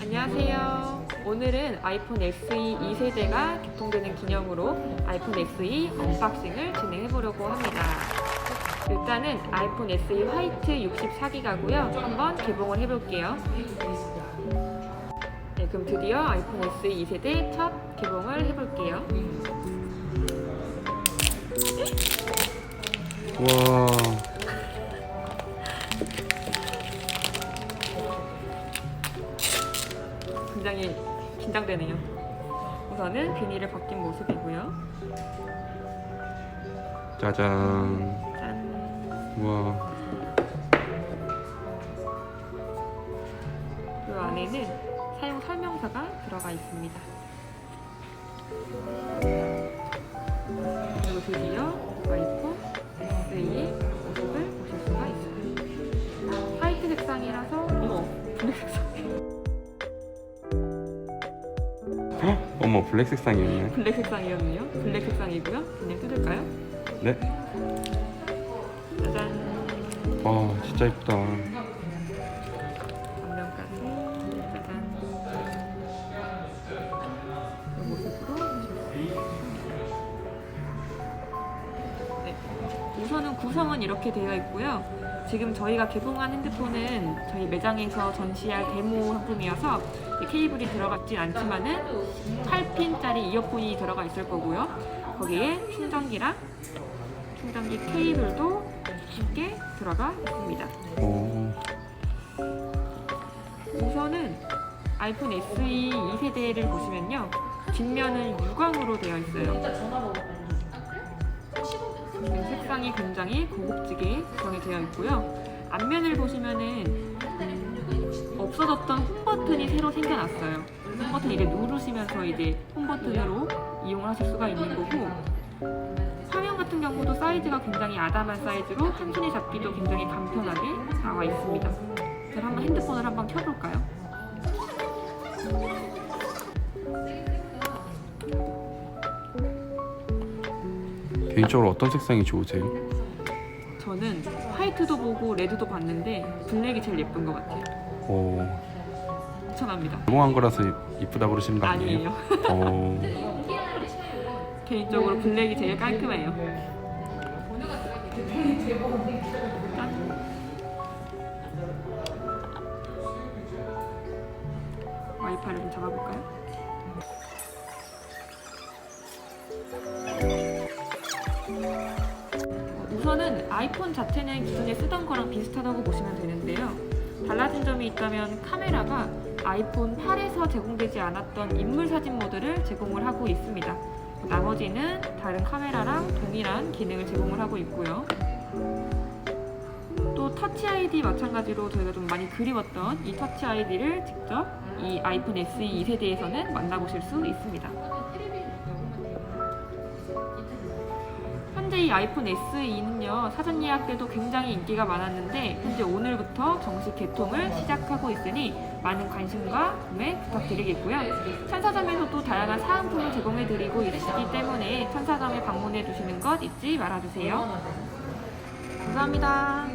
안녕하세요. 오늘은 아이폰 SE 2세대가 개통되는 기념으로 아이폰 SE 언박싱을 진행해 보려고 합니다. 일단은 아이폰 SE 화이트 64기가고요. 한번 개봉을 해볼게요. 네, 그럼 드디어 아이폰 SE 2세대 첫 개봉을 굉장히 긴장되네요. 우선은 비닐을 벗긴 모습이고요. 짜잔 짠. 와그 안에는 사용 설명서가 들어가 있습니다. 그리고 드디어 아이폰 SE 헉! 어머 블랙 색상이었네 블랙 색상이었네요. 블랙 색상이고요. 그냥 뜯을까요? 네? 짜잔. 와 진짜 이쁘다 우선은 구성은 이렇게 되어 있고요. 지금 저희가 개봉한 핸드폰은 저희 매장에서 전시할 데모 상품이어서 이 케이블이 들어갔진 않지만은 8핀짜리 이어폰이 들어가 있을 거고요. 거기에 충전기랑 충전기 케이블도 함께 들어가 있습니다. 오 우선은 아이폰 SE 2세대를 보시면요. 뒷면은 유광으로 되어 있어요. 네, 색상이 굉장히 고급지게 구성이 되어 있고요. 앞면을 보시면은 음, 없어졌던 홈 버튼이 새로 생겨났어요. 홈 버튼 이제 누르시면서 이제 홈 버튼으로 이용을 하실 수가 있는 거고 화면 같은 경우도 사이즈가 굉장히 아담한 사이즈로 한 손에 잡기도 굉장히 간편하게 나와 있습니다. 개인적으로 어떤 색상이 좋으세요? 저는 화이트도 보고 레드도 봤는데 블랙이 제일 예쁜 것 같아요. 오 추천합니다. 개봉한 거라서 이쁘다 그러시는 거 아니에요. 아니에요? 오 개인적으로 블랙이 제일 깔끔해요. 짠. 와이파이를 좀 잡아볼까요? 아이폰 자체는 기존에 쓰던 거랑 비슷하다고 보시면 되는데요. 달라진 점이 있다면 카메라가 아이폰 8에서 제공되지 않았던 인물 사진 모드를 제공을 하고 있습니다. 나머지는 다른 카메라랑 동일한 기능을 제공을 하고 있고요. 또 터치 아이디 마찬가지로 저희가 좀 많이 그리웠던 이 터치 아이디를 직접 이 아이폰 SE 2세대에서는 만나보실 수 있습니다. 현재 이 아이폰 SE는요 사전 예약 때도 굉장히 인기가 많았는데 현재 오늘부터 정식 개통을 시작하고 있으니 많은 관심과 구매 부탁드리겠고요. 천사점에서도 다양한 사은품을 제공해드리고 있기 때문에 천사점에 방문해 주시는 것 잊지 말아주세요. 감사합니다.